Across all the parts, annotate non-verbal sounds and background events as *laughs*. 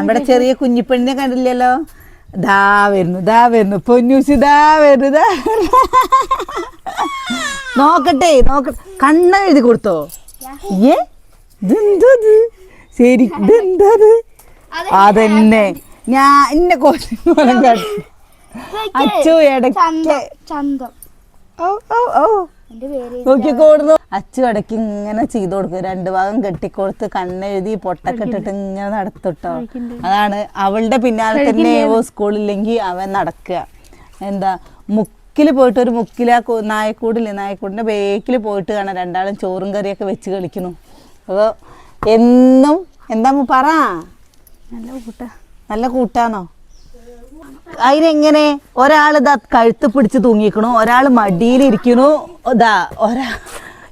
നമ്മുടെ ചെറിയ കുഞ്ഞിപ്പെണ്ണിനെ കണ്ടില്ലല്ലോ? ദാ വരുന്നു ദാ വരുന്നു. പൊന്നൂസി ദാ വരുന്നു ദാ നോക്കട്ടെ നോക്ക കണ്ണ എഴുതി കൊടുത്തോ? ഏ? ഇതെന്തത്? ശരി ഇതെന്തത്? അതന്നെ. ഞാൻ എന്നെ കോലം അച്ചു ഇടയ്ക്ക്. ചന്തം ഓ ഓ ഓ എന്റെ പേര് നോക്കി കൂടുന്നു അച്ചു കടക്ക് ഇങ്ങനെ ചെയ്തു കൊടുക്കും. രണ്ടു ഭാഗം കെട്ടിക്കൊടുത്ത് കണ്ണെഴുതി പൊട്ടൊക്കെ ഇട്ടിട്ട് ഇങ്ങനെ നടത്തിട്ടോ അതാണ് അവളുടെ പിന്നാലെ തന്നെ ഏവോ സ്കൂളില്ലെങ്കിൽ അവൻ നടക്കുക. എന്താ മുക്കിൽ പോയിട്ട് ഒരു മുക്കിലെ നായക്കൂടില്ലേ? നായക്കൂടിന്റെ ബേക്കിൽ പോയിട്ട് കാണാം. രണ്ടാളും ചോറും കറിയൊക്കെ വെച്ച് കളിക്കുന്നു. അപ്പോൾ എന്നും എന്താ പറ. നല്ല കൂട്ടാ. നല്ല കൂട്ടാന്നോ? അതിനെങ്ങനെ ഒരാൾ ഇതാ കഴുത്ത് പിടിച്ച് തൂങ്ങിക്കണു ഒരാൾ മടിയിലിരിക്കണു ഇതാ ഒരാ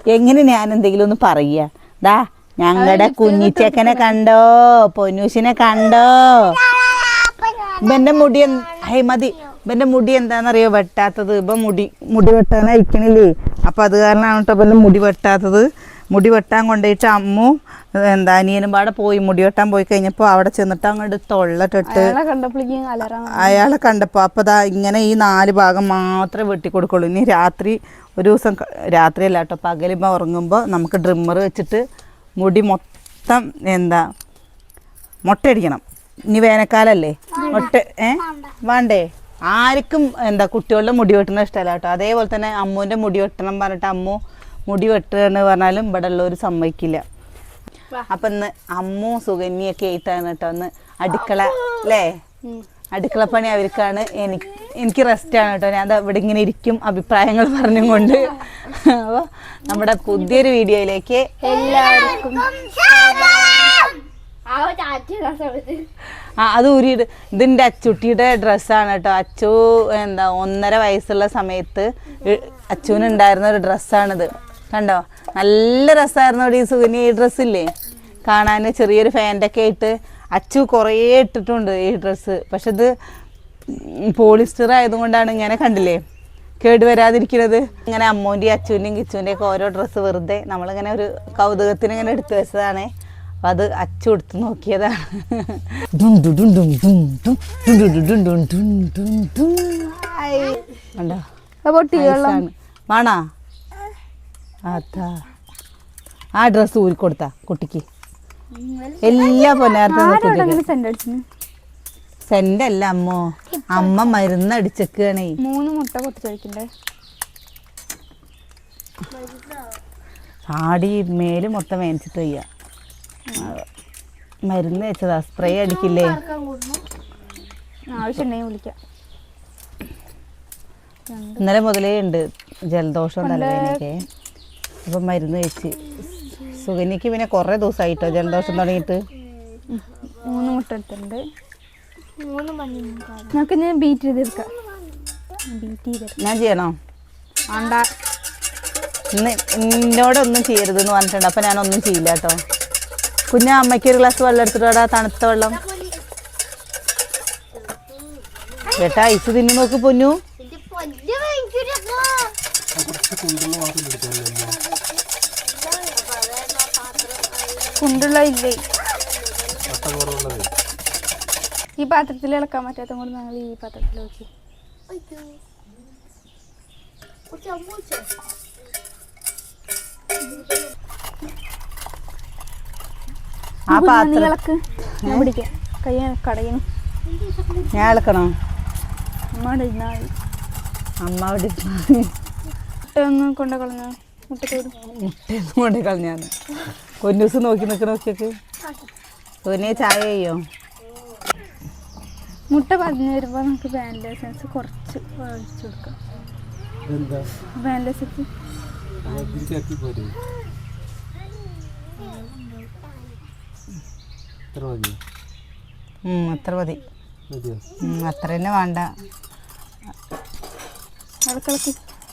എങ്ങനെ ഞാൻ എന്തെങ്കിലും ഒന്ന് പറയുക? ദാ ഞങ്ങളുടെ കുഞ്ഞിച്ചക്കനെ കണ്ടോ? പൊന്നൂശിനെ കണ്ടോ? ഇവന്റെ മുടി ഹൈ മതി. ഇവന്റെ മുടി എന്താണെന്നറിയോ? വെട്ടാത്തത്. ഇപ്പൊ മുടി മുടി വെട്ടാൻ അയക്കണില്ലേ? അപ്പം അത് കാരണമാണ് കേട്ടോ ഇവന്റെ മുടി വെട്ടാത്തത്. മുടി വെട്ടാൻ കൊണ്ടുപോയിട്ട് അമ്മു എന്താ അനിയനും പാടെ പോയി. മുടി വെട്ടാൻ പോയി കഴിഞ്ഞപ്പോൾ അവിടെ ചെന്നിട്ട് അങ്ങോട്ട് തൊള്ളട്ടിട്ട് അയാളെ കണ്ടപ്പോ അപ്പൊ അയാളെ കണ്ടപ്പോൾ അപ്പോൾ ദാ ഇങ്ങനെ ഈ നാല് ഭാഗം മാത്രമേ വെട്ടി കൊടുക്കുള്ളൂ ഇനി രാത്രി ഒരു ദിവസം രാത്രി രാത്രിയല്ല കേട്ടോ പകലുമ്പോ ഉറങ്ങുമ്പോൾ നമുക്ക് ഡ്രിമ്മർ വെച്ചിട്ട് മുടി മൊത്തം എന്താ മുട്ടയടിക്കണം. ഇനി വേനൽക്കാലല്ലേ? മുട്ട ഏ? വേണ്ടേ. ആർക്കും എന്താ കുട്ടികളുടെ മുടി വെട്ടുന്നത് ഇഷ്ടമല്ല കേട്ടോ. അതേപോലെ തന്നെ അമ്മുവിന്റെ മുടി വെട്ടണം പറഞ്ഞിട്ട് അമ്മു മുടി വെട്ടുകയെന്ന് പറഞ്ഞാലും ഇവിടെ ഉള്ളവർ സമ്മതിക്കില്ല. അപ്പൊ ഇന്ന് അമ്മു സുകന്യൊക്കെ ആയിട്ടാണ് കേട്ടോ ഒന്ന് അടുക്കള അല്ലേ? അടുക്കളപ്പണി അവർക്കാണ്. എനിക്ക് എനിക്ക് റെസ്റ്റാണ് കേട്ടോ. ഞാൻ ഇവിടെ ഇങ്ങനെ ഇരിക്കും അഭിപ്രായങ്ങൾ പറഞ്ഞും കൊണ്ട്. അപ്പോൾ നമ്മുടെ പുതിയൊരു വീഡിയോയിലേക്ക് എല്ലാവർക്കും ആ അത് ഊരിയിട്ട് ഇതിന്റെ അച്ചുട്ടിയുടെ ഡ്രസ്സാണ് കേട്ടോ. അച്ചു എന്താ ഒന്നര വയസ്സുള്ള സമയത്ത് അച്ചുവിനുണ്ടായിരുന്ന ഉണ്ടായിരുന്ന ഒരു ഡ്രസ്സാണിത് കണ്ടോ നല്ല രസമായിരുന്നു ഈ സുഗിനി ഈ ഡ്രസ്സില്ലേ കാണാൻ ചെറിയൊരു ഫാന്റൊക്കെ ആയിട്ട് അച്ചു കുറേ ഇട്ടിട്ടുണ്ട് ഈ ഡ്രസ്സ് പക്ഷെ ഇത് പോളിസ്റ്റർ ആയതുകൊണ്ടാണ് ഇങ്ങനെ കണ്ടില്ലേ കേട് വരാതിരിക്കുന്നത് ഇങ്ങനെ അമ്മൂന്റെയും അച്ചുവിന്റെയും കിച്ചുവിന്റെയും ഒക്കെ ഓരോ ഡ്രസ്സ് വെറുതെ നമ്മളിങ്ങനെ ഒരു കൗതുകത്തിന് ഇങ്ങനെ എടുത്തു വെച്ചതാണ് അപ്പം അത് അച്ചു എടുത്ത് നോക്കിയതാണ് ഉണ്ടോ ഡു ഡും ഡും ഡും ഡും ഡും ഡു ഡു ഡും ഡും ഡും ഡും ഡും. ഹായ്. കണ്ടോ പൊട്ടി വെള്ളം നൈസാണ്. വേണോ അതാ. ആ ഡ്രസ്സ് ഊരിക്കൊടുത്താ കുട്ടിക്ക്. എല്ലാ പൊന്നാർത്തും സെന്റ് അല്ല അമ്മോ. അമ്മ മരുന്ന് അടിച്ചേക്കണേ. മൂന്ന് മുട്ട പൊട്ടിച്ചടിക്കണ്ടേ ആടി മേൽ മൊത്തം വേനിച്ചിട്ട് വയ്യ. മരുന്ന് വെച്ചതാ. സ്പ്രേ അടിക്കില്ലേ? ആവശ്യമുണ്ടെങ്കിൽ വിളിക്കാം. ഇന്നലെ മുതലേ ഉണ്ട്. ജലദോഷം തലവേദനയൊക്കെ. അപ്പം മരുന്ന് കഴിച്ച്. സുഗന്യക്ക് പിന്നെ കുറേ ദിവസമായിട്ടോ ജലദോഷം തുടങ്ങിയിട്ട്. മൂന്ന് മുട്ട എടുത്തിട്ടുണ്ട് നമുക്ക് ഞാൻ ബീറ്റ് ചെയ്തെടുക്കാം. ബീറ്റ് ചെയ്തെടുക്കാം. ഞാൻ ചെയ്യണോ? വേണ്ട. ഇന്ന് എന്നോടൊന്നും ചെയ്യരുതെന്ന് പറഞ്ഞിട്ടുണ്ട്. അപ്പം ഞാനൊന്നും ചെയ്യില്ല കേട്ടോ. കുഞ്ഞ അമ്മയ്ക്ക് ഒരു ഗ്ലാസ് വെള്ളം എടുത്തിട്ടോടാ തണുത്ത വെള്ളം. ചേട്ടാ ഐസ് തിന്നു നോക്ക് പൊന്നു. കുണ്ടുള്ള ഇല്ലേ? ഈ പാത്രത്തിൽ ഇളക്കാൻ പറ്റാത്ത കൊണ്ട് ഞങ്ങൾ ഈ പാത്രത്തിൽ വെച്ചു. ആ പാത്രം ഇളക്ക്. ഞാൻ പിടിക്കാം. കൈ കടയണം ഞാൻ ഇളക്കണോ? അമ്മയുടെ ഇരുന്നാൽ അമ്മ കൊണ്ട കളഞ്ഞ? മുട്ടയൊന്നും കൊണ്ട് കളഞ്ഞാന്ന് കൊന്നൂസ് നോക്കി നിൽക്കണ നോക്കിയൊക്കെ സോനിയെ ചായ ചെയ്യോ? മുട്ട പതിഞ്ഞു വരുമ്പോൾ നമുക്ക് വാനില കുറച്ച് ഒഴിച്ചു കൊടുക്കാം. വാനില അത്ര മതി. അത്ര തന്നെ വേണ്ട. ഇളക്കിളക്കി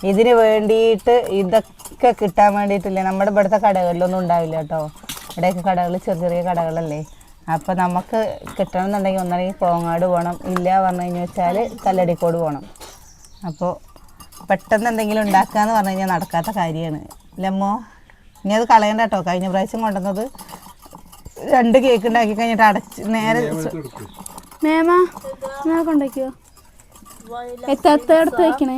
ഇതിന് വേണ്ടിയിട്ട് ഇതൊക്കെ കിട്ടാൻ വേണ്ടിയിട്ടില്ലേ? നമ്മുടെ ഇവിടുത്തെ കടകളിലൊന്നും ഉണ്ടാവില്ല കേട്ടോ. ഇവിടെയൊക്കെ കടകൾ ചെറിയ ചെറിയ കടകളല്ലേ. അപ്പോൾ നമുക്ക് കിട്ടണം എന്നുണ്ടെങ്കിൽ ഒന്നല്ലെങ്കിൽ കോങ്ങാട് പോകണം ഇല്ല പറഞ്ഞു കഴിഞ്ഞു വെച്ചാൽ കല്ലടിക്കോട് പോകണം അപ്പോൾ പെട്ടെന്ന് എന്തെങ്കിലും ഉണ്ടാക്കുക എന്ന് പറഞ്ഞു കഴിഞ്ഞാൽ നടക്കാത്ത കാര്യമാണ്. ഇല്ലമ്മോ ഇനി അത് കളയണ്ട കേട്ടോ. കഴിഞ്ഞ പ്രാവശ്യം കൊണ്ടുവന്നത് രണ്ട് കേക്ക് ഉണ്ടാക്കി കഴിഞ്ഞിട്ട് അടച്ച് നേരെ മേമാ കൊണ്ടാക്കിയോ എത്താത്ത എടുത്ത് വെക്കണേ?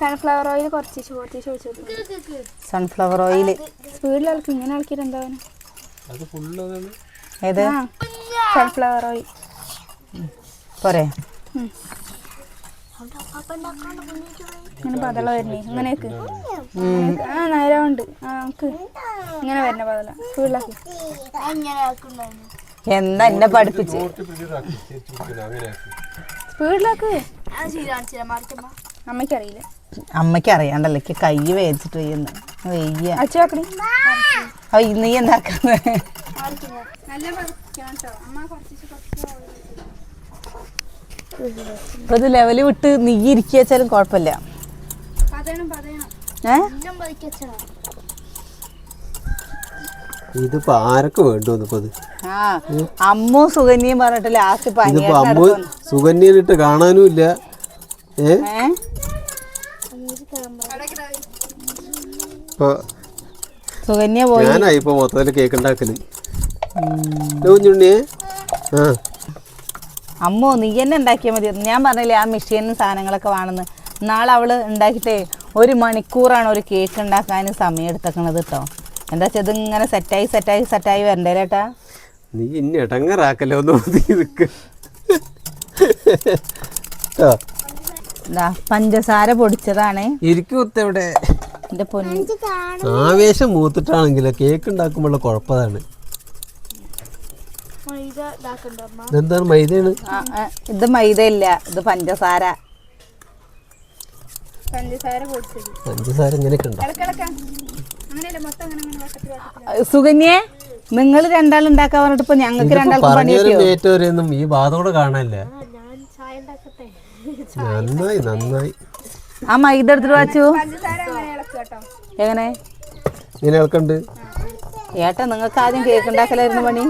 സൺഫ്ലവർ ഓയിൽ കുറച്ച് കുറച്ച് ചോദിച്ചു സൺഫ്ലവർ ഓയിൽ സ്പീഡിൽ ഇളക്കി ഇങ്ങനെ എന്താവാന് ഫുള്ളതാണ് ഏത്? സൺഫ്ലവർ ഓയിൽ പോരെ. ഇങ്ങനെ പതള വരണേ ഇങ്ങനെയൊക്കെ. ആ നേരമുണ്ട്. ആ നമുക്ക് ഇങ്ങനെ വരണ പതള. സ്പീഡിലാക്കി എന്താ എന്നെ പഠിപ്പിച്ച്? സ്പീഡിലാക്ക് അമ്മയ്ക്കറിയില്ല. അമ്മയ്ക്ക് അറിയാണ്ടല്ലേ എനിക്ക് കൈ വേദിച്ചിട്ട് വയ്യുന്നു വയ്യ. നീ എന്താക്കുന്നത് നല്ല അമ്മ കുറച്ച് ഇപ്പൊ ഇത് ലെവൽ വിട്ട് നീ ഇരിക്കുക വെച്ചാലും കുഴപ്പമില്ല. ഇതിപ്പോ ആരൊക്കെ വേണ്ടു ഇപ്പൊ ഇത് ആ അമ്മു സുകന്യയും പറഞ്ഞിട്ട് ലാസ്റ്റ് സുഗന്യ സുകന്യനിട്ട് കാണാനും ഇല്ല സുകന്യ പോയി. ഞാനായി ഇപ്പൊ കേക്ക് ഉണ്ടാക്കൽ. കുഞ്ഞുണ്ണിയെ ആ. അമ്മോ നീ തന്നെ ഉണ്ടാക്കിയാൽ മതി. ഞാൻ പറഞ്ഞില്ലേ ആ മെഷീനും സാധനങ്ങളൊക്കെ വേണമെന്ന്. നാളെ അവൾ ഉണ്ടാക്കിയിട്ടേ ഒരു മണിക്കൂറാണ് ഒരു കേക്ക് ഉണ്ടാക്കാൻ സമയം എടുത്തേക്കണത് കേട്ടോ എന്താ വെച്ചാൽ ഇതിങ്ങനെ സെറ്റായി സെറ്റായി സെറ്റായി വരണ്ടേ ചേട്ടാ നീ ഇനി ഇടങ്ങറാക്കല്ലോ ഒന്ന്. ഇതാ പഞ്ചസാര പൊടിച്ചതാണ്. ഇരിക്കുത്ത എന്റെ പൊന്നു. ആവേശം മൂത്തിട്ടാണെങ്കിലോ കേക്ക് ഉണ്ടാക്കുമ്പോഴുള്ള കുഴപ്പതാണ്. ഇതെന്താണ് മൈദയാണ്? ആ, മൈദ ഇത് മൈദയില്ല ഇത് പഞ്ചസാര. പഞ്ചസാര ഇങ്ങനെയൊക്കെ വട്ടത്തിൽ വട്ടത്തിൽ നിങ്ങൾ രണ്ടാൾ ഉണ്ടാക്കാൻ പറഞ്ഞിട്ട് ഇപ്പൊ ഞങ്ങൾക്ക് രണ്ടാൾക്കും പണി ഏറ്റവരെയൊന്നും ഈ ബാധോടെ കാണാനില്ല. നന്നായി നന്നായി. അമ്മ മൈദ എടുത്തിട്ട് വാച്ചു എങ്ങനെ? ഇങ്ങനെ ഇളക്കണ്ട്. ഏട്ടാ നിങ്ങൾക്ക് ആദ്യം കേക്ക് ഉണ്ടാക്കലായിരുന്നു പണി?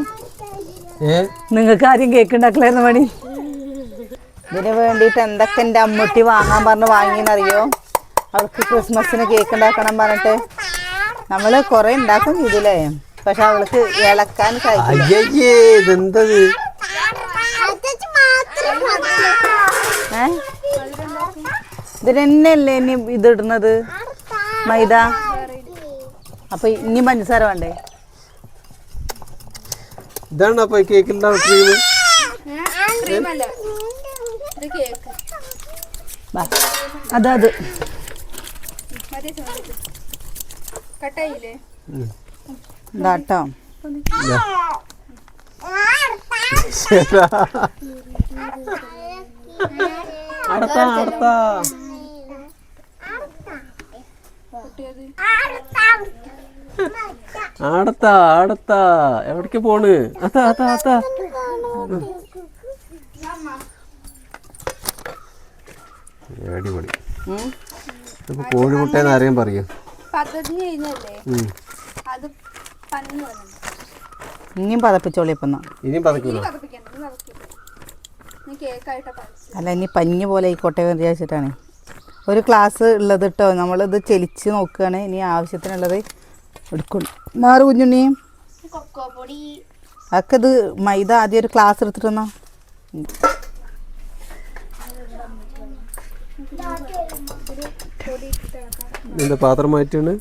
നിങ്ങൾക്ക് ആദ്യം കേക്ക് ഉണ്ടാക്കലായിരുന്നു പണി? ഇതിന് വേണ്ടിയിട്ട് എന്തൊക്കെ എന്റെ അമ്മൂട്ടി വാങ്ങാൻ പറഞ്ഞ് വാങ്ങിയെന്നറിയോ? അവൾക്ക് ക്രിസ്മസിന് കേക്ക് ഉണ്ടാക്കണം പറഞ്ഞിട്ട്. നമ്മൾ കുറേ ഉണ്ടാക്കും ഇതിലേ. പക്ഷെ അവൾക്ക് ഇളക്കാൻ കഴിയും ഏ? ഇതിന് തന്നെയല്ലേ ഇനി ഇതിടുന്നത്? മൈദ? അപ്പൊ ഇനി പഞ്ചസാര വേണ്ടേ? ഇതാണ് അപ്പൊ ഈ കേക്കിന്റെ ക്രീം. അത് അത്. ഇതാട്ടോ. അടുത്ത അടുത്ത. ആടത്താ അടുത്ത എവിടേക്ക് പോണ്? അതാ അതാ അതാ അടിപൊളി. ഇപ്പൊ കോഴിമുട്ടേന്ന് ആരെയും പറയും? ഇനിയും പതപ്പിച്ചോളി ഇപ്പൊ ഇനിയും അല്ല ഇനി പഞ്ഞ് പോലെ ആയിക്കോട്ടെ എന്ന് വിചാരിച്ചിട്ടാണ്. ഒരു ക്ലാസ് ഉള്ളത് കേട്ടോ നമ്മളിത് ചെലിച്ച് നോക്കുകയാണ് ഇനി ആവശ്യത്തിനുള്ളത് എടുക്കും. മാറു കുഞ്ഞുണ്ണി. അതൊക്കെ ഇത് മൈദ ആദ്യം ഒരു ക്ലാസ് എടുത്തിട്ടെന്നോ. എന്താ പാത്രം മാറ്റാണ്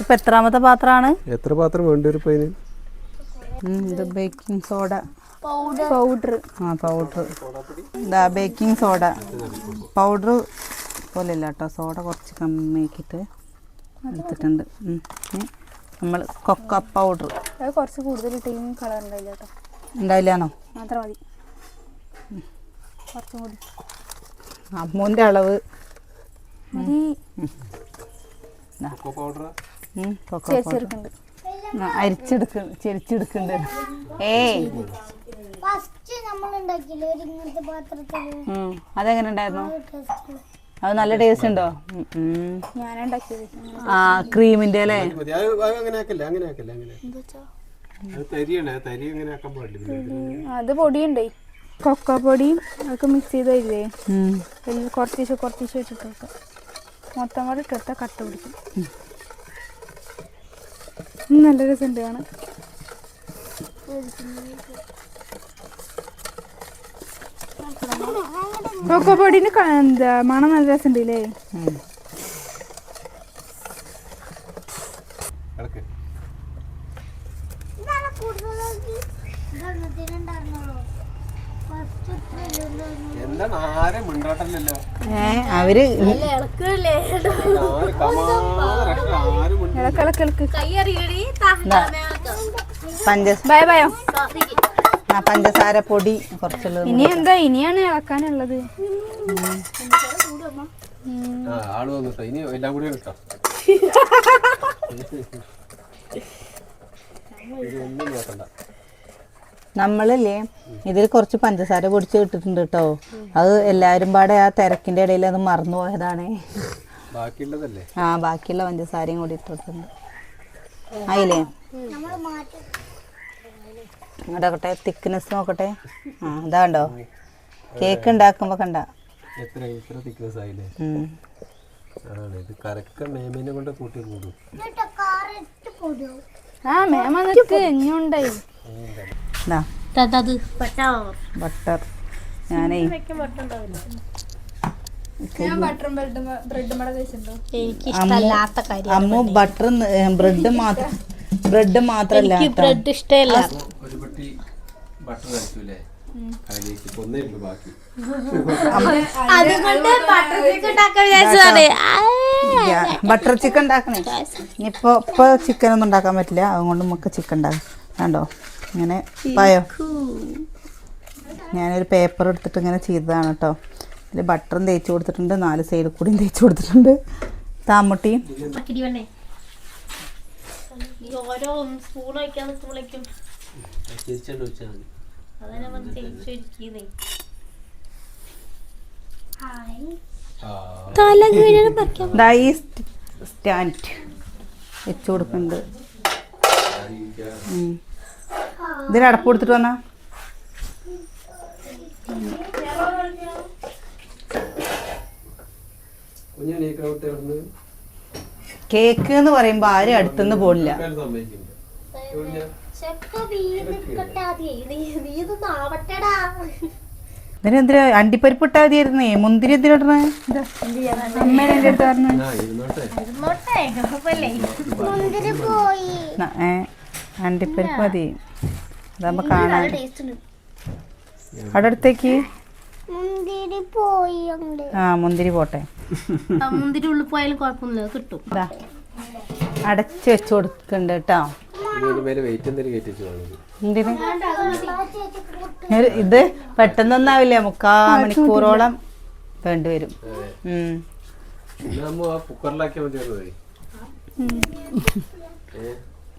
ഇപ്പൊ എത്രാമത്തെ പാത്രമാണ് എത്ര പാത്രം വേണ്ടി വരും ഇപ്പൊ ഇത് ബേക്കിംഗ് സോഡ പൗഡർ. ആ പൗഡർ. ഇതാ ബേക്കിംഗ് സോഡ പൗഡർ പോലെ ഇല്ല കേട്ടോ സോഡ കുറച്ച് കമ്മിയാക്കിയിട്ട് എടുത്തിട്ടുണ്ട്. നമ്മൾ കൊക്ക പൗഡർ കുറച്ച് കൂടുതൽ ഇട്ടെങ്കിൽ കളർ ഉണ്ടായില്ല കേട്ടോ. ഉണ്ടായില്ലാണോ മാത്രം മതി. കുറച്ചും കൂടി. അമ്മൂന്റെ അളവ്. മതി. ദാ. പൗഡർ കൊക്കോ പൗഡർ അരിച്ചെടുക്ക ചെരിച്ചെടുക്കുന്നുണ്ട് ഏയ്. ഫസ്റ്റ് നമ്മൾ ഇങ്ങനത്തെ പാത്രത്തിൽ? ഉം, അതെങ്ങനെ ഉണ്ടായിരുന്നു? അത് നല്ല ടേസ്റ്റ് ഉണ്ടോ? ആ ക്രീമിന്റെ അല്ലേ? അത് അത് അങ്ങനെ ആക്കല്ലേ അങ്ങനെ ആക്കല്ലേ അങ്ങനെ. അത് തരിയാണ് അത് തരി അങ്ങനെ ആക്കാൻ പാടില്ല അത് പൊടിയുണ്ടേ. കൊക്കോ പൊടിയും അതൊക്കെ മിക്സ് ചെയ്ത് തരില്ലേ? കുറച്ച് കുറച്ച് മൊത്തം കൂടെ ഇട്ടെടുത്താൽ കട്ട പിടിക്കും. നല്ല രസമുണ്ട് കാണാൻ. കൊക്കോ പൊടിന് എന്താ മണം നല്ല രസമുണ്ട് ഇല്ലേ ഏ അവർ ഇതാണ് ഇളക്ക് ഇളക്ക് ഇളക്ക് ആ പഞ്ചസാര പൊടി കുറച്ചുള്ളത് ഇനി എന്താ ഇനിയാണ് ഇളക്കാനുള്ളത്. ആ ആൾ വന്നിട്ടോ ഇനി എല്ലാം കൂടി എടുക്കാം. ഇതൊന്നും നോക്കണ്ട. നമ്മളല്ലേ ഇതിൽ കുറച്ച് പഞ്ചസാര പൊടിച്ച് ഇട്ടിട്ടുണ്ട് കേട്ടോ. അത് എല്ലാരും പാടെ ആ തിരക്കിന്റെ ഇടയിൽ അത് മറന്നു പോയതാണ് ബാക്കിയുള്ളതല്ലേ? ആ ബാക്കിയുള്ള പഞ്ചസാരയും കൂടി ഇട്ടിട്ടുണ്ട്. ആയില്ലേ? നമ്മൾ മാറ്റി നോക്കട്ടെ. തിക്നെസ് നോക്കട്ടെ ആ ഇതാണ്ടോ കേക്ക് ഉണ്ടാക്കുമ്പോ കണ്ട. എത്ര എത്ര തിക്നെസ് ആയില്ലേ? ഉം. അതാണ് ഇത് കറക്റ്റ് മേമിനെ കൊണ്ട് കൂട്ടി കൂടും. എന്നിട്ട് കാറിട്ട് കൊടുക്കും ആ മേമ ബട്ടർ ഞാനേ അമ്മു അമ്മു ബട്ടർ ബ്രെഡ് മാത്രം ബ്രെഡ് മാത്രല്ല ബ്രെഡ് ഇഷ്ടമല്ല. ബട്ടർ ചിക്കൻ ഉണ്ടാക്കണേ. ഇനിയിപ്പോ ഇപ്പൊ ചിക്കൻ ഒന്നും ഉണ്ടാക്കാൻ പറ്റില്ല. അതുകൊണ്ട് നമുക്ക് ചിക്കൻ ഉണ്ടാക്കാം. കണ്ടോ? ഇങ്ങനെ പായോ? ഞാനൊരു പേപ്പർ എടുത്തിട്ട് ഇങ്ങനെ ചെയ്തതാണ് കേട്ടോ ഇതിൽ ബട്ടറും തേച്ച് കൊടുത്തിട്ടുണ്ട്. നാല് സൈഡിൽ കൂടിയും തേച്ച് കൊടുത്തിട്ടുണ്ട്. താമട്ടിയും. ഓരോ സ്പൂൺ വയ്ക്കാൻ നിൽക്കുമ്പോഴേക്കും ഈ സ്റ്റാൻഡ് വെച്ച് കൊടുക്കുന്നുണ്ട്. ഇതിന് അടപ്പ് കൊടുത്തിട്ട് വന്നാ? കേക്ക് എന്ന് പറയുമ്പോ ആരും അടുത്തുനിന്ന് ആവട്ടെടാ. ഇതിനെന്തിനാ അണ്ടിപ്പരിപ്പ് ഇട്ടാ മതിയായിരുന്നേ മുന്തിരി എന്തിനാ അണ്ടിപ്പരിപ്പ് മതി. അതാകുമ്പോ കാണാൻ അവിടെ അടുത്തേക്ക് മുന്തിരി പോയി അങ്ങോട്ട് ആ മുന്തിരി പോട്ടെ. മുന്തിരി ഉള്ളിൽ പോയാലും കുഴപ്പമൊന്നുമില്ല കിട്ടും. ഇതാ അടച്ച് വെച്ച് കൊടുക്കുന്നുണ്ട് കേട്ടോ. ഇത് പെട്ടെന്നൊന്നാവില്ല മുക്കാ മണിക്കൂറോളം വേണ്ടിവരും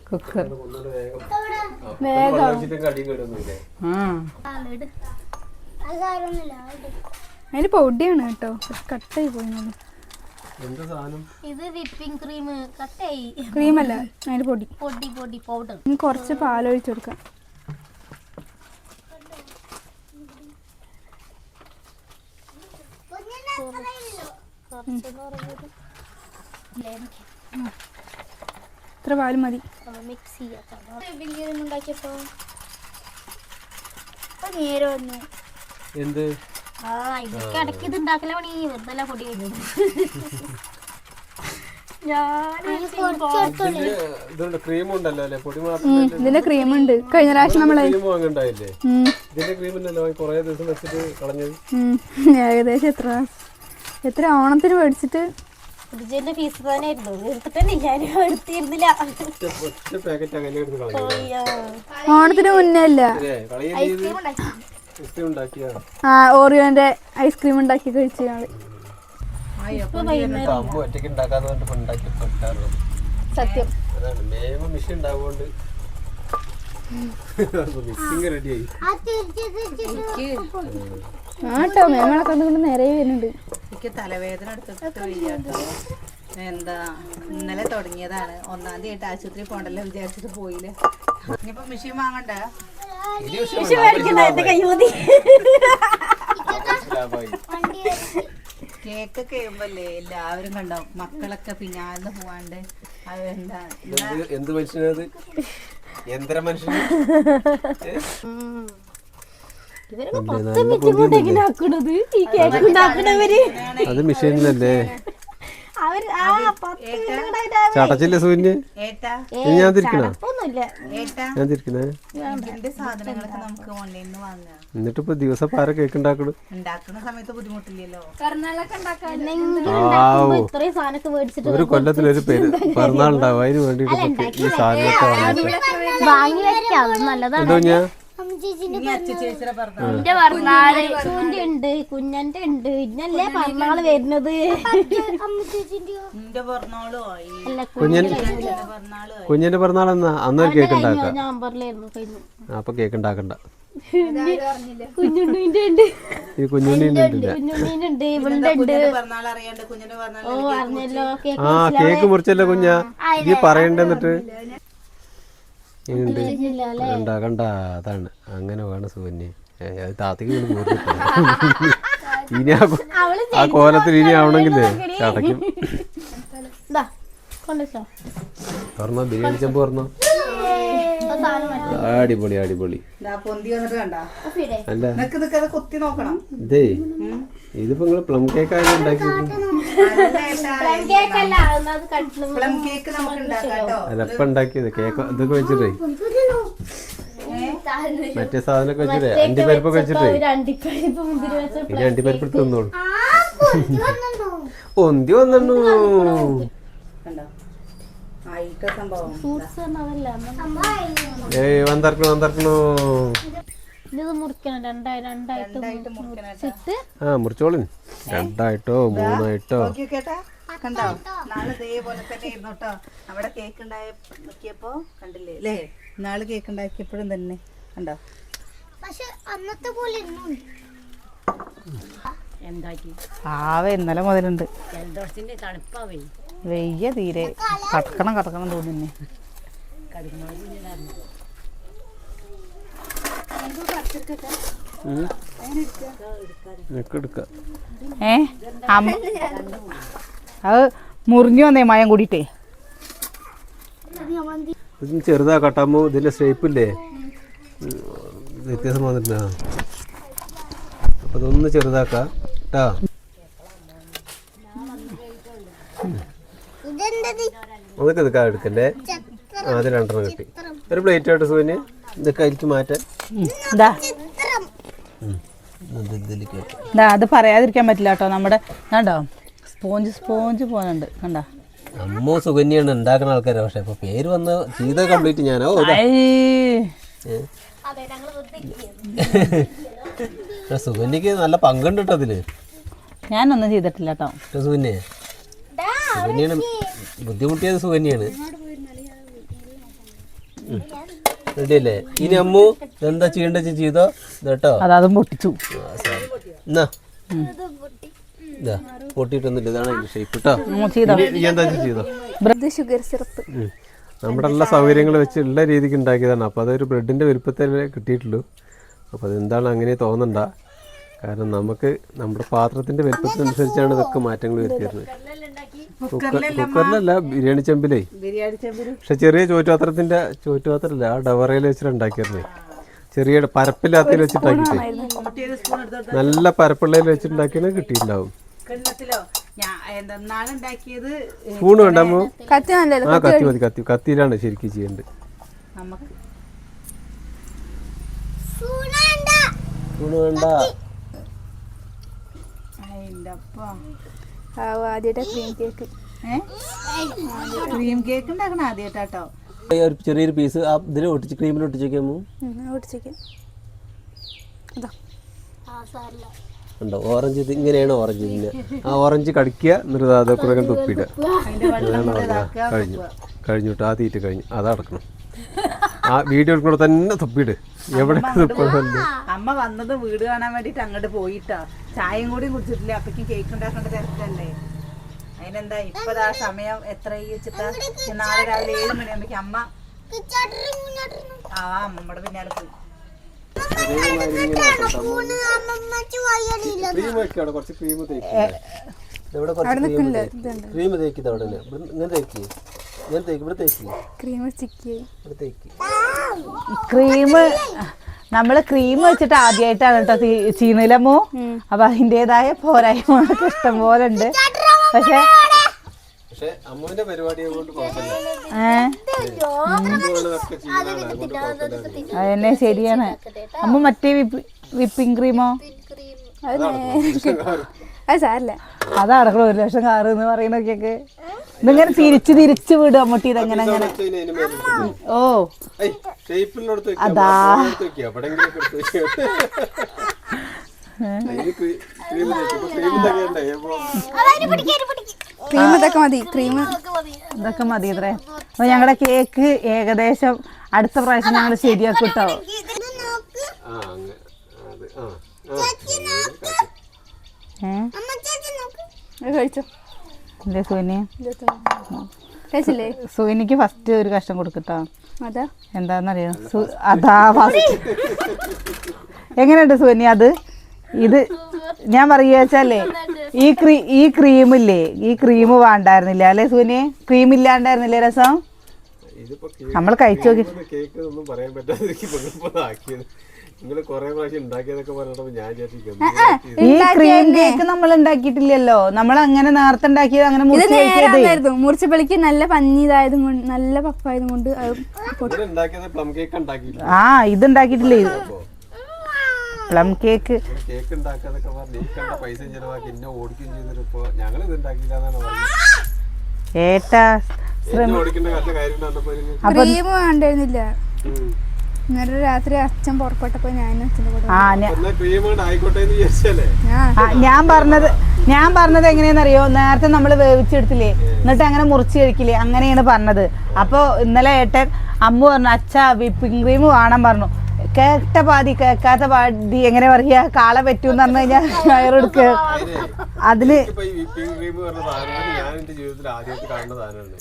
കുക്കർ. വേഗം. അതിന് പൊടിയാണ് കേട്ടോ. കട്ടായി പോയി എന്താ സാധനം? ഇത് വിപ്പിംഗ് ക്രീം കട്ടായി. ക്രീമല്ല അതിന് പൊടി. പൊടി പൊടി പൗഡർ കുറച്ച് പാലൊഴിച്ചു കൊടുക്കാം. ഇത്ര പാൽ മതി. മിക്സ് ചെയ്യാം. നേരെ വന്നു. എന്ത്? ആ ഇതൊക്കെ ഇടയ്ക്ക് ഇത് ഉണ്ടാക്കല പണി വെറുതെ പൊടി കഴിഞ്ഞത് *laughs* ഇതുണ്ട് ക്രീം ഉണ്ടല്ലോ അല്ലേ? പൊടി മാത്രം ഇതിന്റെ ക്രീം ഉണ്ട്. കഴിഞ്ഞ പ്രാവശ്യം നമ്മളെ ക്രീം വാങ്ങണ്ടായില്ലേ? ഇതിന്റെ ക്രീം ഉണ്ടല്ലോ കുറെ ദിവസം വെച്ചിട്ട് കളഞ്ഞത്. *laughs* ഏകദേശം എത്ര? എത്ര ഓണത്തിന് മേടിച്ചിട്ട്? ഫ്രിഡ്ജിന്റെ ഫീസ് തന്നെ ആയിരുന്നു എടുത്തിട്ടേ ഞാൻ എടുത്തിരുന്നില്ല ഓണത്തിന് മുന്നേ അല്ല. ഐസ്ക്രീം ഉണ്ടാക്കിയാ ആ ഓറിയോന്റെ ഐസ്ക്രീം ഉണ്ടാക്കി കഴിച്ചു ഞങ്ങൾ. സത്യം. അതാണ്. മേമ മിഷൻ ഉണ്ടാവുകൊണ്ട് മിക്സിങ് റെഡിയായി ആ തിരിച്ച് തിരിച്ചിട്ട് ആ കേട്ടോ മേമളൊക്കെ അതുകൊണ്ട് നിറയെ വരുന്നുണ്ട്. എനിക്ക് തലവേദന എടുത്തിട്ട് എന്താ ഇന്നലെ തുടങ്ങിയതാണ്. ഒന്നാം തീയതി ആശുപത്രി പോകണ്ടല്ലോ വിചാരിച്ചിട്ട് പോയില്ലേ. ഇനിയിപ്പോ മെഷീൻ വാങ്ങണ്ട? കേക്ക് കഴിയുമ്പല്ലേ എല്ലാവരും കണ്ടോ? മക്കളൊക്കെ പിന്നാലെ പോവാണ്ട്. അതെന്താ? എന്ത് മനുഷ്യനത് യന്ത്ര മനുഷ്യൻ. അത് മെഷീനിലല്ലേ? ചടച്ചില്ലേ സൂര്യ ഏട്ടാ? ഇനി ഞാൻ തിരിക്കണോ? ഞാൻ തിരിക്കണേ എന്നിട്ട് ഇപ്പൊ ദിവസം പാര കേക്ക് ഉണ്ടാക്കണു. ഉണ്ടാക്കുന്ന സമയത്ത് ബുദ്ധിമുട്ടില്ലല്ലോ. ആവോ. ഇത്രയും സാധനമൊക്കെ മേടിച്ചിട്ട് ഒരു കൊല്ലത്തിലൊരു പേര് പിറന്നാൾ ഉണ്ടാവും അതിന് വേണ്ടിട്ട് ഈ സാധനമൊക്കെ വാങ്ങി. നല്ലതാണ്. എന്തോ ഞാൻ എന്റെ പിറന്നാൾ സൂന്റെ ഉണ്ട് കുഞ്ഞന്റെ ഉണ്ട്. ഇന്നല്ലേ പറഞ്ഞാൾ വരുന്നത്. കുഞ്ഞിന്റെ പിറന്നാൾ എന്നാ? അന്നൊരു കേക്ക് ഉണ്ടാക്കാം. അപ്പൊ കേക്ക് ഉണ്ടാക്കണ്ട. കുഞ്ഞുണ്ണിന്റെ ഉണ്ട്. ഈ കുഞ്ഞുണ്ണീന്റെ ഉണ്ട്. ഇവളുടെ ഉണ്ട്. ഓ അറിഞ്ഞല്ലോ. കേക്ക് ആ കേക്ക് മുറിച്ചല്ലേ കുഞ്ഞാ? ഈ പറയണ്ട കണ്ട ഉണ്ടാക്കണ്ട അതാണ്. അങ്ങനെ വേണം സുകന്യ അത് താത്തക്ക് ഇങ്ങനെ മുറിഞ്ഞിട്ട് ഇനി ആ കോലത്തിൽ ഇനി ആവണെങ്കിലേ ചടക്കും തുറന്നോ ബിരിയാണി ചെമ്പ് തുറന്നോ അടിപൊളി അടിപൊളി. കണ്ട. അല്ല. നോക്കണം. ഇതേ. ഇതിപ്പോ നിങ്ങൾ പ്ലം കേക്ക് ആയാലും ഉണ്ടാക്കിയത്? പ്ലം കേക്ക് അല്ല അത് കണ്ടിട്ട് പ്ലം കേക്ക് നമുക്ക് ഉണ്ടാക്കാം ഇപ്പൊ ഉണ്ടാക്കിയത് കേക്ക് ഇതൊക്കെ വെച്ചിട്ടേ? മറ്റേ സാധനമൊക്കെ വെച്ചിട്ടേ? അണ്ടിപ്പരിപ്പൊക്കെ വെച്ചിട്ടേ? ഇനി അണ്ടിപ്പരിപ്പ് എടുത്ത് തന്നോളൂ. ഒന്തി വന്നു ഏയ് വന്തറക്കണു വന്തറക്കണു ഇത് മുറിക്കണം. രണ്ടായി രണ്ടായിട്ട് മുറിച്ചിട്ട് ആ മുറിച്ചോളിൻ രണ്ടായിട്ടോ മൂന്നായിട്ടോ. കണ്ടോ? നാളെ ഇതേപോലെ തന്നെ ഇരുന്നു കേട്ടോ. നമ്മുടെ കേക്ക് ഉണ്ടായ നോക്കിയപ്പോ കണ്ടില്ലേ? അല്ലേ നാളെ കേക്ക് ഉണ്ടാക്കിയപ്പോഴും തന്നെ. കണ്ടോ? പക്ഷെ അന്നത്തെ പോലെ ആവ ഇന്നലെ മുതലുണ്ട്. വെയ്യ തീരെ. കടക്കണം കടക്കണം തോന്നുന്നേ ഏ? അത് മുറിഞ്ഞു വന്നേ മയം കൂടിയിട്ടേ. ചെറുതാ കട്ടാമോ ഇതിന്റെ ഷേപ്പില്ലേ വ്യത്യാസം വന്നിട്ടുണ്ടാ? അപ്പൊ അതൊന്ന് ചെറുതാക്കാം കേട്ടാ ഇതെന്തത് അതൊക്കെ ഇതൊക്കെ എടുക്കല്ലേ രണ്ടെണ്ണം കിട്ടി. ഒരു പ്ലേറ്റ് ആയിട്ട് സൂന് ഇതൊക്കെ അതിലേക്ക് മാറ്റാൻ. ഇതാ ഇത് അത് പറയാതിരിക്കാൻ പറ്റില്ല കേട്ടോ. നമ്മുടെ കണ്ടോ? സ്പോഞ്ച് സ്പോഞ്ച് പോലുണ്ട്. കണ്ടോ? അമ്മോ സുകന്യാണ് ഉണ്ടാക്കുന്ന ആൾക്കാരെ. പക്ഷെ ഇപ്പൊ പേര് വന്ന് ചെയ്ത കംപ്ലീറ്റ് ഞാനോ. സുഗന്യക്ക് സുകന്യക്ക് നല്ല പങ്കുണ്ട് കേട്ടോ അതിൽ ഞാനൊന്നും ചെയ്തിട്ടില്ല കേട്ടോ. കേട്ടോ സുകന്യെ? സുകന്യാണ് ബുദ്ധിമുട്ടിയത് സുകന്യാണ് റെഡിയല്ലേ? ഇനി അമ്മു എന്താ ചെയ്യേണ്ട ചെയ്തോ? കേട്ടോ അത് പൊട്ടിച്ചു. എന്നാ ഇതാ പൊട്ടിയിട്ടൊന്നുമില്ല. ഇതാണ് അതിന്റെ ഷേപ്പ് കേട്ടോ നീ എന്താ ചെയ്തോ? Sugar syrup. നമ്മുടെ എല്ലാ സൗകര്യങ്ങൾ വെച്ച് ഉള്ള രീതിക്ക് ഉണ്ടാക്കിയതാണ്. അപ്പോൾ അതൊരു ബ്രെഡിന്റെ വലുപ്പത്തിലേ കിട്ടിയിട്ടുള്ളൂ. അപ്പോൾ അതെന്താണ് അങ്ങനെ തോന്നണ്ട. കാരണം നമുക്ക് നമ്മുടെ പാത്രത്തിന്റെ വലുപ്പത്തിനനുസരിച്ചാണ് ഇതൊക്കെ മാറ്റങ്ങൾ വരുത്തിയിരുന്നത്. കുക്കറിലല്ല ബിരിയാണി ചെമ്പിലേ. ബിരിയാണി ചെമ്പിൽ പക്ഷെ ചെറിയ ചോറ്റുപാത്രത്തിന്റെ ചോറ്റുപാത്രല്ല ആ ഡവറയിൽ വെച്ചിട്ട് ഉണ്ടാക്കിയിരുന്നേ ചെറിയ പരപ്പില്ലാത്തതിൽ സ്പൂൺ എടുത്തോട്ട് നല്ല പരപ്പുള്ളതിൽ വെച്ചിട്ടുണ്ടാക്കിയാണ് കിട്ടിയിട്ടുണ്ടാവും. സ്പൂൺ കത്തി നല്ലല്ലോ ആ കത്തി മതി കത്തി. കത്തിയിലാണ് ശരിക്കും ചെയ്യേണ്ടത്. സ്പൂൺ വേണ്ട. അതിന്റെ അപ്പ. ആദ്യമായിട്ട് ക്രീം കേക്ക് ക്രീം കേക്ക് ഉണ്ടാക്കണം ആദ്യമായിട്ടാട്ടോ. ഒരു ചെറിയൊരു പീസ് ഇതിൽ ഒട്ടിച്ച് ക്രീമിൽ ഒട്ടിച്ചേക്കാമോ ഉണ്ടോ? ഓറഞ്ച് ഇത് ഇങ്ങനെയാണ് ഓറഞ്ച് ഇതിന് ആ ഓറഞ്ച് കടിക്കുക എന്നിട്ട് അത് അതാണ് ഓറഞ്ച് കഴിഞ്ഞു. കഴിഞ്ഞു ആ തീറ്റ കഴിഞ്ഞു. അത് അടക്കണം. ആ വീഡിയോ എടുക്കുമ്പോൾ തന്നെ തുപ്പിയിട്. എവിടെ തുപ്പണമല്ലോ അമ്മ വന്നത് വീട് കാണാൻ വേണ്ടിട്ട് അങ്ങോട്ട് പോയിട്ടാ. ചായയും കൂടി കുടിച്ചിട്ടില്ല? അപ്പക്കും കേക്ക് ഉണ്ടാക്കേണ്ട തിരക്കല്ലേ? അതിനെന്താ ഇപ്പതാ സമയം എത്ര വെച്ചിട്ടാ നാളെ രാവിലെ ഏഴ് മണിയാകുമ്പോ അമ്മ ആ അമ്മയുടെ പിന്നാലെ പോയി. ക്രീം തേക്കിത് അവിടെ ഇങ്ങനെ തേക്ക്. തേക്ക്. ഇവിടെ ചിക്കി ക്രീം നമ്മൾ ക്രീം വെച്ചിട്ട് ആദ്യമായിട്ടാണ് കേട്ടോ ചീനിലമോ അപ്പൊ അതിന്റെതായ പോരായ്മകളൊക്കെ ഇഷ്ടം പോലെ ഉണ്ട്. പക്ഷെ അതന്നെ ശരിയാണ്. അമ്മ മറ്റേ വിപ്പിംഗ് ക്രീമോ അതെ അത് സാരല്ല. അത് ഒരു ലക്ഷം കാറ് എന്ന് പറയുന്നൊക്കെ ഇതിങ്ങനെ തിരിച്ചു തിരിച്ചു വിടും അമ്മട്ടി ഇതെങ്ങനെ അങ്ങനെ ഓ. അതാ. ക്രീ- ഇതൊക്കെ മതി ക്രീം. ഇതൊക്കെ മതി ഇത്രേ. അപ്പൊ ഞങ്ങളുടെ കേക്ക് ഏകദേശം അടുത്ത പ്രാവശ്യം ഞങ്ങൾ ശരിയാക്കും കേട്ടോ കഴിച്ചോ. കഴിച്ചില്ലേ? സൂനിക്ക് ഫസ്റ്റ് ഒരു കഷ്ടം കൊടുക്കട്ടോ. അതാ. എന്താന്നറിയോ? അതാ ഫസ്റ്റ് എങ്ങനെയുണ്ട് സുവിനി അത്? ഇത് ഞാൻ പറയുക വെച്ചാലേ ഈ ക്രീ ഈ ക്രീമില്ലേ ഈ ക്രീം വേണ്ടായിരുന്നില്ല? അല്ലേ സുവിനി? ക്രീം ഇല്ലാണ്ടായിരുന്നില്ലേ രസം? നമ്മൾ കഴിച്ചു നോക്കി. നിങ്ങൾ കുറെ പ്രാവശ്യം ഉണ്ടാക്കിയതൊക്കെ പറഞ്ഞപ്പോ ഞാൻ ഈ ക്രീം കേക്ക് നമ്മൾ ഉണ്ടാക്കിയിട്ടില്ലല്ലോ. നമ്മൾ അങ്ങനെ നേരത്തെ ഉണ്ടാക്കിയത് അങ്ങനെ മുറിച്ച് മുറിച്ചപ്പളിക്ക് നല്ല പഞ്ഞി ഇതായതും കൊണ്ട് നല്ല പപ്പായതും കൊണ്ട് പ്ലം കേക്ക് ഉണ്ടാക്കിയില്ല ആ ഇത് ഉണ്ടാക്കിയിട്ടില്ലേ പ്ലം കേക്ക് കേക്ക് പറഞ്ഞ് പൈസ ചെലവാക്കി എന്നെ ഓടിക്കുകയും ചെയ്തിട്ടിപ്പോ ഞങ്ങൾ ഇത് ഉണ്ടാക്കിയില്ല എന്നാണ് പറഞ്ഞത്. ഏട്ടാ ഓടിക്കേണ്ട കാര്യം ക്രീം വേണ്ടിയിരുന്നില്ല. ഇന്നലെ രാത്രി അച്ഛൻ പുറപ്പെട്ടപ്പോ ഞാൻ അച്ഛന്റെ കൂടെ ആ ഞാ- ഞാൻ ആ, ഞാൻ പറഞ്ഞത് ഞാൻ പറഞ്ഞത് എങ്ങനെയാണെന്നറിയോ നേരത്തെ നമ്മൾ വേവിച്ചെടുത്തില്ലേ? എന്നിട്ട് അങ്ങനെ മുറിച്ച് കഴിക്കില്ലേ? അങ്ങനെയാണ് പറഞ്ഞത്. അപ്പോൾ ഇന്നലെ ഏട്ടൻ അമ്മ പറഞ്ഞു അച്ഛാ വിപ്പിംഗ് ക്രീം വേണം പറഞ്ഞു. കേട്ട പാതി കേൾക്കാത്ത പാതി എങ്ങനെ പറയാ? കാള പറ്റൂന്ന് പറഞ്ഞു കഴിഞ്ഞാൽ വയറെടുക്കുക അതിൽ ഇപ്പൊ ഈ വിപ്പിംഗ് ക്രീം പറഞ്ഞ സാധനം ഞാൻ എന്റെ ജീവിതത്തിൽ ആദ്യമായിട്ട് കാണുന്ന സാധനമാണ്.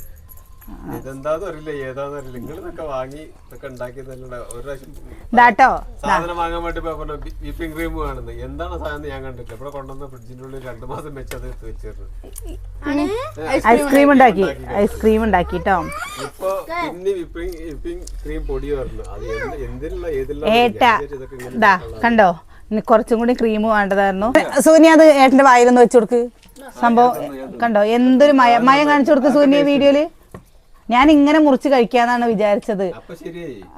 ഇതെന്താന്ന് അറിയില്ല ഏതാന്ന് അറിയില്ല നിങ്ങൾ ഇതൊക്കെ വാങ്ങി ഇതൊക്കെ ഉണ്ടാക്കിയതല്ല ഒരു പ്രാവശ്യം ഇതാട്ടോ. സാധനം വാങ്ങാൻ വേണ്ടി പോയപ്പോ പറഞ്ഞു വിപ്പിംഗ് ക്രീം കാണുന്നത് എന്താണ് സാധനം ഞാൻ കണ്ടില്ല ഇവിടെ കൊണ്ടുവന്ന ഫ്രിഡ്ജിന്റെ ഉള്ളിൽ രണ്ടു മാസം വെച്ച് അത് എടുത്ത് ഐസ്ക്രീം ഉണ്ടാക്കി. ഐസ്ക്രീം ഉണ്ടാക്കിട്ടോ ഇപ്പൊ പിന്നെ വിപ്പിംഗ് വിപ്പിംഗ് ക്രീം പൊടി വരുന്നു അത് എന്തിനുള്ള ഏതിലുള്ള കണ്ടോ? ഇനി കുറച്ചും കൂടി ക്രീം വേണ്ടതായിരുന്നു. സൂനി അത് ഏട്ടന്റെ വായിലൊന്ന് വെച്ചു കൊടുക്ക്. സംഭവം കണ്ടോ? എന്തൊരു മയ മയം കാണിച്ചു കൊടുക്ക് സൂനി വീഡിയോയിൽ. ഞാൻ ഇങ്ങനെ മുറിച്ച് കഴിക്കാന്നാണ് വിചാരിച്ചത്.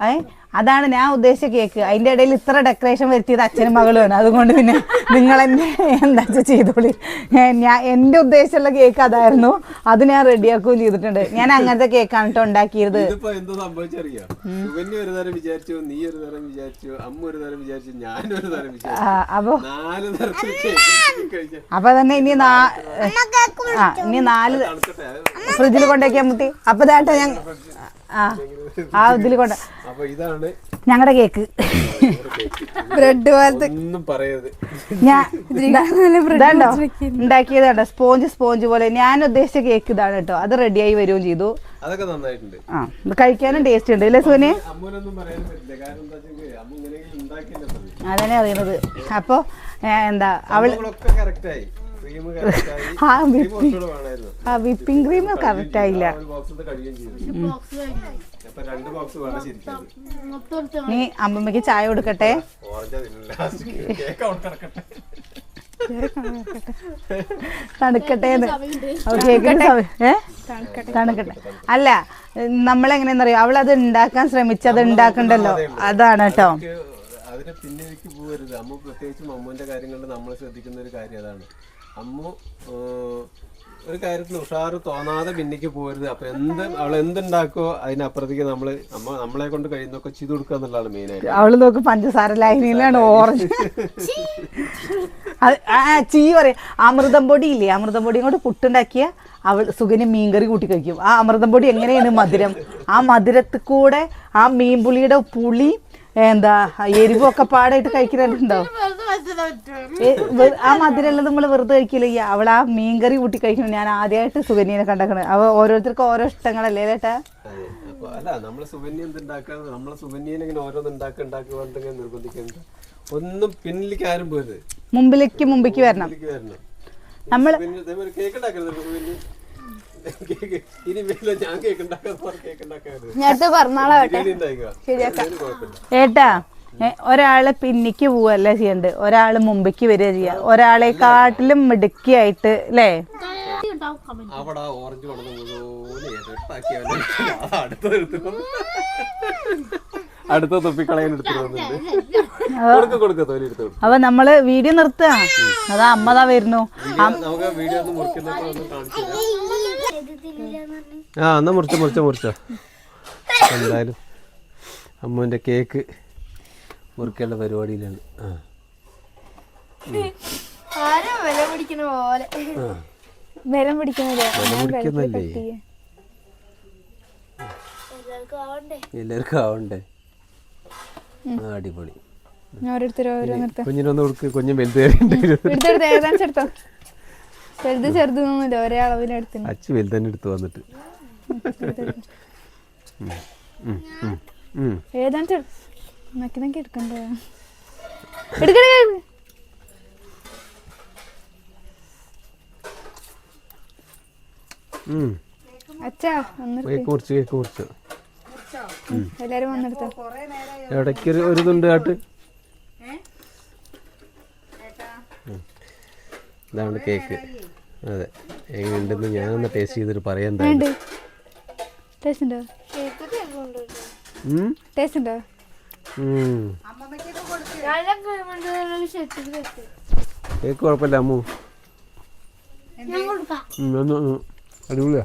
ഏ? അതാണ് ഞാൻ ഉദ്ദേശിച്ച കേക്ക്. അതിന്റെ ഇടയിൽ ഇത്ര ഡെക്കറേഷൻ വരുത്തിയത് അച്ഛനും മകളുമാണ് അതുകൊണ്ട് പിന്നെ നിങ്ങൾ എന്നെ എന്താ വെച്ചാൽ ചെയ്തോളി. ഞാൻ എന്റെ എന്റെ ഉദ്ദേശമുള്ള കേക്ക് അതായിരുന്നു. അത് ഞാൻ റെഡിയാക്കുകയും ചെയ്തിട്ടുണ്ട്. ഞാൻ അങ്ങനത്തെ കേക്കാണ് കേട്ടോ ഉണ്ടാക്കിയത് ഇതിപ്പോ എന്തോ സംഭവിച്ചറിയാം? ഒരു വിചാരിച്ചു നീ ഒരു വിചാരിച്ചു അമ്മ ഒരു വിചാരിച്ചു ഞാൻ ഒരു വിചാരിച്ചു. അപ്പൊ നാല് തരത്തിൽ അപ്പൊ തന്നെ ഇനി നാ ആ ഇനി നാല് ഫ്രിഡ്ജിൽ കൊണ്ടേക്കാൻ മുട്ടി. അപ്പൊ ഇതാട്ടോ ഞാൻ ആ ആ ഇതിൽ കൊണ്ട അപ്പൊ ഇതാണ് ഞങ്ങളുടെ കേക്ക്. ബ്രെഡ് പോലത്തെ ഒന്നും പറയരുത്. ഞാൻ ഇതാണ്ടോ? മുറിച്ച് ഉണ്ടാക്കിയത് കണ്ടോ സ്പോഞ്ച് സ്പോഞ്ച് പോലെ. ഞാൻ ഉദ്ദേശിച്ച കേക്ക് ഇതാണ് കേട്ടോ. അത് റെഡിയായി വരികയും ചെയ്തു. അതൊക്കെ നന്നായിട്ടുണ്ട്. ആ ഇത് കഴിക്കാനും ടേസ്റ്റ് ഉണ്ട്. അല്ലേ സോനെ? അമ്മൂനൊന്നും പറയാൻ പറ്റില്ല കാരണം എന്താ വെച്ചാൽ അമ്മ ഇങ്ങനെയെങ്കിലും ഉണ്ടാക്കിയല്ലേ അതന്നെ അറിയുന്നത് അപ്പോൾ എന്താ അവൾ ആ വിപ്പിംഗ് വിപ്പി ആ വിപ്പിംഗ് ക്രീം കറക്റ്റ് ആയില്ല. നീ അമ്മമ്മക്ക് ചായ കൊടുക്കട്ടെ? തണുക്കട്ടെ തണുക്കട്ടെ. അല്ല നമ്മളെങ്ങനെയാണെന്നറിയോ അവൾ അത് ഉണ്ടാക്കാൻ ശ്രമിച്ചത് ഉണ്ടാക്കണ്ടല്ലോ. അതാണ് കേട്ടോ. പിന്നെ അതിനെ പിന്നിലേക്ക് പോകരുത്. അമ്മ പ്രത്യേകിച്ച് അമ്മൂന്റെ കാര്യങ്ങളിൽ നമ്മൾ ശ്രദ്ധിക്കുന്ന ഒരു കാര്യം അതാണ്. അമ്മു ഒരു കാര്യത്തിൽ ഉഷാർ തോന്നാതെ പിന്നിക്ക് പോരുത്. അപ്പൊ എന്ത് അവൾ എന്തുണ്ടാക്കോ അതിനപ്പുറത്തേക്ക് നമ്മൾ നമ്മ നമ്മളെ കൊണ്ട് കഴിയുന്നൊക്കെ ചെയ്തു കൊടുക്കുക എന്നുള്ളതാണ് മെയിൻ ആയിട്ട്. അവൾ നോക്ക് പഞ്ചസാര ലൈനിലാണ് ഓറഞ്ച്. ചീ പറയാ. അമൃതം പൊടി ഇല്ലേ? അമൃതം പൊടിയും കൊണ്ട് പുട്ടുണ്ടാക്കിയ അവൾ സുഗന് മീൻകറി കൂട്ടി കഴിക്കും. ആ അമൃതം പൊടി എങ്ങനെയാണ് മധുരം? ആ മധുരത്തിൽ കൂടെ ആ മീൻപുളിയുടെ പുളി എന്താ എരിവൊക്കെ പാടായിട്ട് കഴിക്കുന്നുണ്ടോ ആ മധുരമുള്ളത് നമ്മൾ വെറുതെ കഴിക്കില്ല അവൾ ആ മീൻകറി കൂട്ടി കഴിക്കണം ഞാൻ ആദ്യമായിട്ട് സുഗന്യനെ കണ്ടേക്കണത് അവ ഓരോരുത്തർക്കും ഓരോ ഇഷ്ടങ്ങളല്ലേ ചേട്ടാ അല്ല നമ്മളെ സുഗന്യ എന്തുണ്ടാക്കാൻ നമ്മളെ സുഗന്യനെ ഇങ്ങനെ ഓരോന്ന് ഉണ്ടാക്കി ഉണ്ടാക്കി പറഞ്ഞിങ്ങനെ നിർബന്ധിക്കണ്ട. ഒന്നും പിന്നിലേക്ക് ആരും പോരുത്. മുമ്പിലേക്ക് മുമ്പിലേക്ക് വരണം. നമ്മൾ കേക്ക് ഉണ്ടാക്കരുത് ഏട്ടാ ഒരാൾ പിന്നിക്ക് പോവല്ല ചെയ്യണ്ട്? ഒരാൾ മുമ്പിക്ക് വരിക ചെയ്യാ. ഒരാളെ കാട്ടിലും മിടുക്കിയായിട്ട് അല്ലേ അവിടെ ഓറഞ്ച് അടുത്ത തൊപ്പിക്കളയാൻ. അപ്പൊ നമ്മൾ വീഡിയോ നിർത്തുക. അതാ അമ്മതാ വരുന്നു. നമുക്ക് വീഡിയോ ഒന്ന്. ആ എന്നാ മുറിച്ച മുറിച്ച മുറിച്ചോ. എന്തായാലും അമ്മുവിന്റെ കേക്ക് മുറിക്കേണ്ട പരിപാടിയിലാണ്. ആ. പിടിക്കുന്നില്ല എല്ലാവർക്കും ആവണ്ടേ? ആ, അടിപൊളി. കുഞ്ഞിനൊന്ന് കൊടുക്ക് കുഞ്ഞു വലുത് കയറിയിട്ട് എടുത്തെടുത്ത് ഏതാണ്ട് എടുത്തോ ചെറുത് ചെറുതൊന്നുമില്ല ഒരേ അളവിലെടുത്തിന് അച്ഛൻ വലുതന്നെ എടുത്ത് വന്നിട്ട്. ഏതാണ്ട് നക്കി നക്കി എടുക്കണ്ടേ? എടുക്കണേ ഇടയ്ക്ക് ഒരു ഒരു തുണ്ട് കാട്ട്. ഇതാണ് കേക്ക്. അതെ. എങ്ങനെയുണ്ടെന്ന് ഞാനൊന്ന് ടേസ്റ്റ് ചെയ്തിട്ട് പറയാൻ ഉണ്ട് ടേസ്റ്റ് ഉണ്ടോ? ഉം? ടേസ്റ്റ് ഉണ്ടോ? ഉം. കേക്ക് കുഴപ്പമില്ല അമ്മു. ഒന്ന് ഒന്ന്. അടിപൊളിയാ.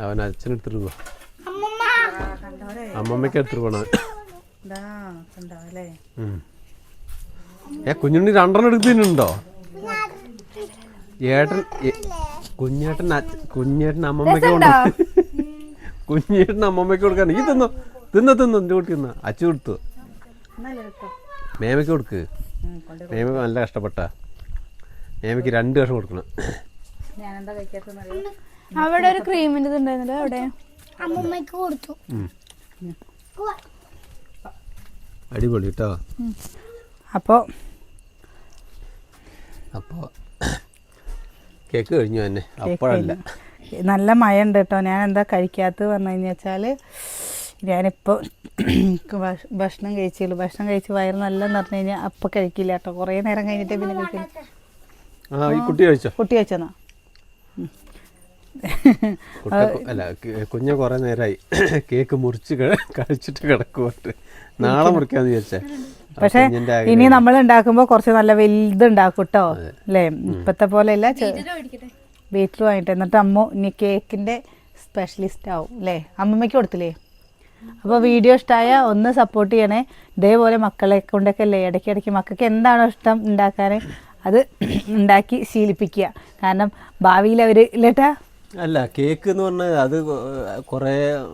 അവൻ അച്ഛനെടുത്തിട്ട് പോവാ. അമ്മമ്മയ്ക്ക് എടുത്തിട്ട് പോണ ഏ കുഞ്ഞുണ്ണി രണ്ടെണ്ണം എടുത്തിട്ടുണ്ടോ? ഏട്ടൻ കുഞ്ഞേട്ടൻ കുഞ്ഞേട്ടൻ അമ്മമ്മയ്ക്ക് കൊണ്ട് *laughs* കുഞ്ഞേട്ടൻ അമ്മമ്മയ്ക്ക് കൊടുക്കാൻ. ഈ തിന്നോ തിന്ന തിന്നു എന്റെ കുട്ടി തിന്ന. അച്ഛ കൊടുത്തു? മേമയ്ക്ക് കൊടുക്ക്. മേമയ്ക്ക് നല്ല കഷ്ടപ്പെട്ട. മേമയ്ക്ക് രണ്ട് കഷ്ണം കൊടുക്കണം. അവിടെ ഒരു ക്രീമിന്റെ ഉണ്ടായിരുന്നല്ലോ അവിടെ. അമ്മമ്മക്ക് കൊടുത്തു. അടിപൊളി കേട്ടോ അപ്പോൾ അപ്പോൾ കേക്ക് കഴിഞ്ഞു തന്നെ അപ്പോഴല്ല. നല്ല മഴ ഉണ്ട് കേട്ടോ ഞാൻ എന്താ കഴിക്കാത്തത് പറഞ്ഞു കഴിഞ്ഞാൽ വെച്ചാൽ ഞാനിപ്പോൾ ഭക്ഷണം കഴിച്ചുള്ളൂ ഭക്ഷണം കഴിച്ച് വയറ് നല്ല നിറഞ്ഞു കഴിഞ്ഞാൽ അപ്പം കഴിക്കില്ല കേട്ടോ കുറേ നേരം കഴിഞ്ഞിട്ടേ പിന്നെ കഴിക്കില്ല കുട്ടി കഴിച്ചോ? കുട്ടി കഴിച്ചെന്നാ. അല്ല കുഞ്ഞ കുറെ നേരമായി *coughs* കേക്ക് മുറിച്ച് കഴിച്ചിട്ട് കിടക്കുവാട്ട് നാളെ മുറിക്കാന്ന് വിചാരിച്ചേ. പക്ഷെ ഇനി നമ്മൾ ഉണ്ടാക്കുമ്പോൾ കുറച്ച് നല്ല വലുത് ഉണ്ടാക്കും കേട്ടോ അല്ലേ പോലെ അല്ല ബീറ്റർ വാങ്ങിട്ട് എന്നിട്ട് അമ്മ ഇനി കേക്കിന്റെ സ്പെഷ്യലിസ്റ്റ് ആവും അല്ലേ? അമ്മമ്മയ്ക്ക് കൊടുത്തില്ലേ? അപ്പോൾ വീഡിയോ ഇഷ്ടമായ ഒന്ന് സപ്പോർട്ട് ചെയ്യണേ. ഇതേപോലെ മക്കളെ കൊണ്ടൊക്കെ അല്ലേ? ഇടയ്ക്ക് ഇടയ്ക്ക് മക്കൾക്ക് എന്താണോ ഇഷ്ടം ഉണ്ടാക്കാൻ അത് *coughs* ഉണ്ടാക്കി ശീലിപ്പിക്കുക. കാരണം ഭാവിയിൽ അവർ ഇല്ലേട്ടാ. അല്ല കേക്ക് എന്ന് പറഞ്ഞാൽ അത് കുറേ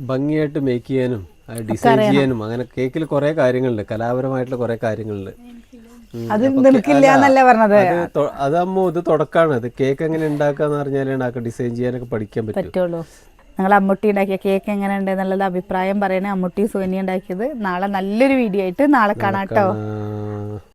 ഭംഗിയായിട്ട് മേക്ക് ചെയ്യാനും ഡിസൈൻ ചെയ്യാനും അങ്ങനെ കേക്കിൽ കുറേ കാര്യങ്ങളുണ്ട് കലാപരമായിട്ടുള്ള കുറേ കാര്യങ്ങളുണ്ട്. അതമ്മോ അത് അപ്പൊ നിൽക്കില്ല എന്നല്ല പറഞ്ഞത്? അത് തൊ- അതാകുമ്പോ ഇത് തുടക്കാണ്. അത് കേക്ക് എങ്ങനെ ഉണ്ടാക്കാന്ന് പറഞ്ഞാൽ ആ ഡിസൈൻ ചെയ്യാനൊക്കെ പഠിക്കാൻ പറ്റും. പറ്റുള്ളൂ. ഞങ്ങൾ അമ്മുട്ടി ഉണ്ടാക്കിയ കേക്ക് എങ്ങനെ ഉണ്ട് എന്നുള്ളത് അഭിപ്രായം പറയണേ. അമ്മുട്ടി സോനി ഉണ്ടാക്കിയത്. നാളെ നല്ലൊരു വീഡിയോ ആയിട്ട് നാളെ കാണാം കേട്ടോ. ആ,